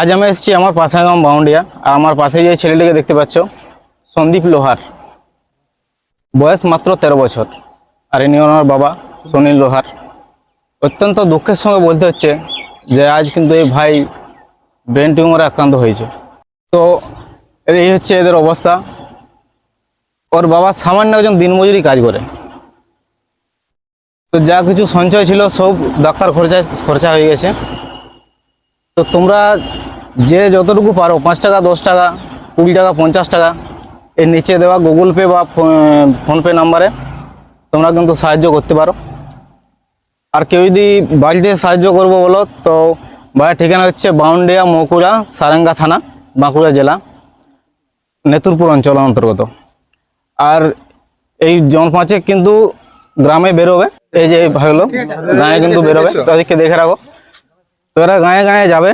আজ আমি এসেছি আমার পাশে গ্রাম বাউন্ডিয়া। আর আমার পাশে যে ছেলেটিকে দেখতে পাচ্ছ, সন্দীপ লোহার। বয়স মাত্র তেরো বছর। আর ইনি ওনার বাবা সুনীল লোহার। অত্যন্ত দুঃখের সঙ্গে বলতে হচ্ছে যে আজ কিন্তু এই ভাই ব্রেন টিউমারে আক্রান্ত হয়েছে। তো এই হচ্ছে এদের অবস্থা। ওর বাবা সামান্য একজন দিনমজুরি কাজ করে। তো যা কিছু সঞ্চয় ছিল সব ডাক্তার খরচা খরচা হয়ে গেছে। তো তোমরা যে যতটুকু পারো পাঁচ টাকা দশ টাকা কুড়ি টাকা পঞ্চাশ টাকা এর নিচে দেওয়া গুগল পে বা ফোনপে নাম্বারে তোমরা কিন্তু সাহায্য করতে পারো। আর কেউ যদি বাড়িতে সাহায্য করব বলো তো বাড়ির ঠিকানা হচ্ছে বাউন্ডিয়া মকুড়া সারেঙ্গা থানা বাঁকুড়া জেলা নেতুরপুর অঞ্চল অন্তর্গত। আর এই জন পাঁচেক কিন্তু গ্রামে বেরোবে। এই যে ভাইগুলো গায়ে কিন্তু বেরোবে। তাদেরকে দেখে রাখো। তো এরা গায়ে গায়ে যাবে।